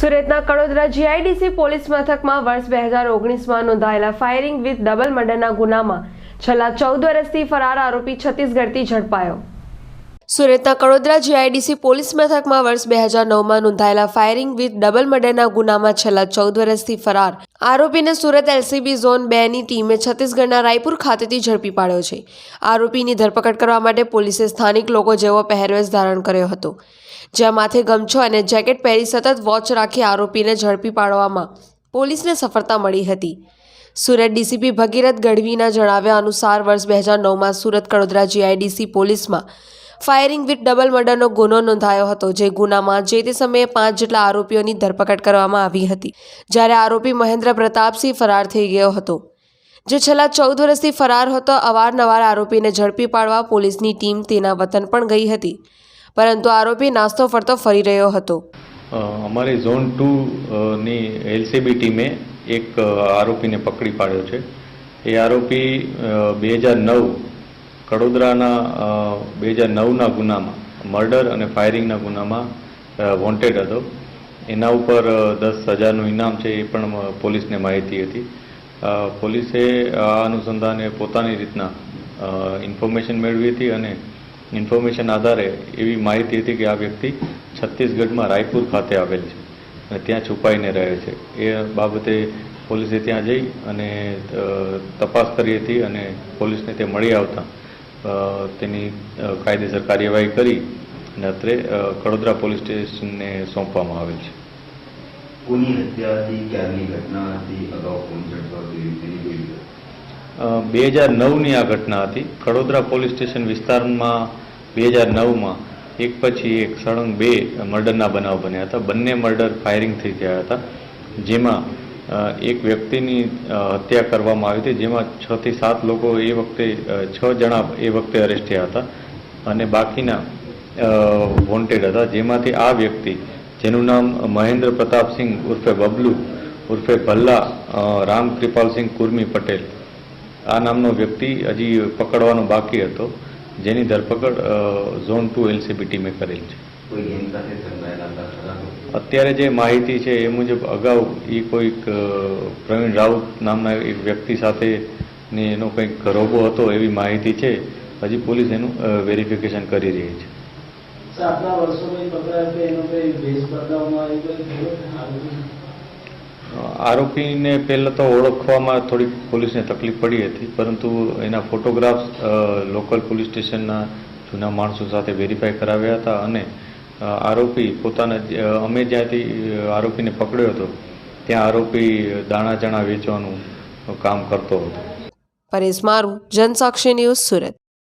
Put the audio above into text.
સુરતના Kadodara GIDC police મથકમાં વર્ષ બે હજાર ઓગણીસમાં નોંધાયેલા ફાયરિંગ વિથ ડબલ મર્ડરના ગુનામાં છેલ્લા ચૌદ વર્ષથી ફરાર આરોપી છત્તીસગઢથી ઝડપાયો. સુરતના કડોદરા જીઆઈડીસી પોલીસ મથકમાં વર્ષ બે હજાર નવમાં નોંધાયેલા ફાયરિંગ વિથ ડબલ મર્ડરના ગુનામાં છેલ્લા ચૌદ વર્ષથી ફરાર. આરોપીને સુરત એલસીબી ઝોન બે ની ટીમે છત્તીસગઢના રાયપુર ખાતેથી ઝડપી પાડ્યો છે. આરોપીની ધરપકડ કરવા માટે પોલીસે સ્થાનિક લોકો જેવો પહેરવેશ ધારણ કર્યો હતો. જ્યાં માથે ગમછો અને જેકેટ પહેરી સતત વોચ રાખી આરોપીને ઝડપી પાડવામાં પોલીસને સફળતા મળી હતી. સુરત ડીસીપી ભગીરથ ગઢવીના જણાવ્યા અનુસાર વર્ષ બે હજાર નવમાં સુરત કડોદરા જીઆઈડીસી પોલીસમાં ફાયરિંગ વિથ ડબલ મર્ડરનો ગુનો નોંધાયો હતો, જે ગુનામાં જે તે સમયે પાંચ જેટલા આરોપીઓની ધરપકડ કરવામાં આવી હતી, જ્યારે આરોપી મહેન્દ્ર પ્રતાપસિંહ ફરાર થઈ ગયો હતો. જે છેલ્લા ચૌદ વર્ષથી ફરાર હતો, અવારનવાર આરોપીને ઝડપી પાડવા પોલીસની ટીમ તેના વતન પણ ગઈ હતી, પરંતુ આરોપી નાસ્તો ફરતો ફરી રહ્યો હતો. અમારી ઝોન ટુની એલસીબી ટીમે એક આરોપીને પકડી પાડ્યો છે. એ આરોપી બે હજાર નવ કડોદરાના બે હજાર નવના ગુનામાં, મર્ડર અને ફાયરિંગના ગુનામાં વોન્ટેડ હતો. એના ઉપર દસ હજારનું ઇનામ છે એ પણ પોલીસને માહિતી હતી. પોલીસે આ અનુસંધાને પોતાની રીતના ઇન્ફોર્મેશન મેળવી હતી અને ઇન્ફોર્મેશન આધારે એવી માહિતી હતી કે આ વ્યક્તિ છત્તીસગઢમાં રાયપુર ખાતે આવેલ છે અને ત્યાં છુપાઈને રહે છે. એ બાબતે પોલીસે ત્યાં જઈ અને તપાસ કરી હતી અને પોલીસને તે મળી આવતા તેની કાયદેસર કાર્યવાહી કરી અને અત્રે કડોદરા પોલીસ સ્ટેશનને સોંપવામાં આવેલ છે. કોની હત્યા હતી ક્યારની ઘટના હતી અગાઉ કોણ ઝડપાતું તેની કોઈ વિગત? બે હજાર નવની આ ઘટના હતી. કડોદરા પોલીસ સ્ટેશન વિસ્તારમાં બે હજાર નવમાં એક પછી એક સળંગ બે મર્ડરના બનાવ બન્યા હતા. બંને મર્ડર ફાયરિંગ થઈ ગયા હતા. જેમાં એક વ્યક્તિની હત્યા કરવામાં આવી હતી, જેમાં છ થી સાત લોકો એ વખતે છ જણા એ વખતે અરેસ્ટ થયા હતા અને બાકીના વોન્ટેડ હતા. જેમાંથી આ વ્યક્તિ, જેનું નામ મહેન્દ્ર પ્રતાપસિંહ ઉર્ફે બબલુ, ઉર્ફે ભલ્લા રામ કૃપાલસિંહ કુર્મી પટેલ, આ નામનો વ્યક્તિ હજી પકડવાનો બાકી હતો, જેની ધરપકડ ઝોન ટુ એલસીબી ટીમે કરેલ છે કોઈ ગેમ સાથે સંકળાયેલા હતા ખરા લોકો? અત્યારે જે માહિતી છે એ મુજબ અગાઉ એ કોઈક પ્રવીણ રાઉત નામના એક વ્યક્તિ સાથે ને એનો કંઈક રોબો હતો એવી માહિતી છે હજી પોલીસ એનું વેરિફિકેશન કરી રહી છે? આરોપીને પહેલાં તો ઓળખવામાં થોડીક પોલીસને તકલીફ પડી હતી પરંતુ એના ફોટોગ્રાફ્સ લોકલ પોલીસ સ્ટેશનના જૂના માણસો સાથે વેરીફાઈ કરાવ્યા હતા અને આરોપી પોતાના અમે જ્યાંથી આરોપીને પકડ્યો હતો, ત્યાં આરોપી દાણા ચણા વેચવાનું કામ કરતો હતો. પરેશ મારું, જનસાક્ષી ન્યૂઝ સુરત.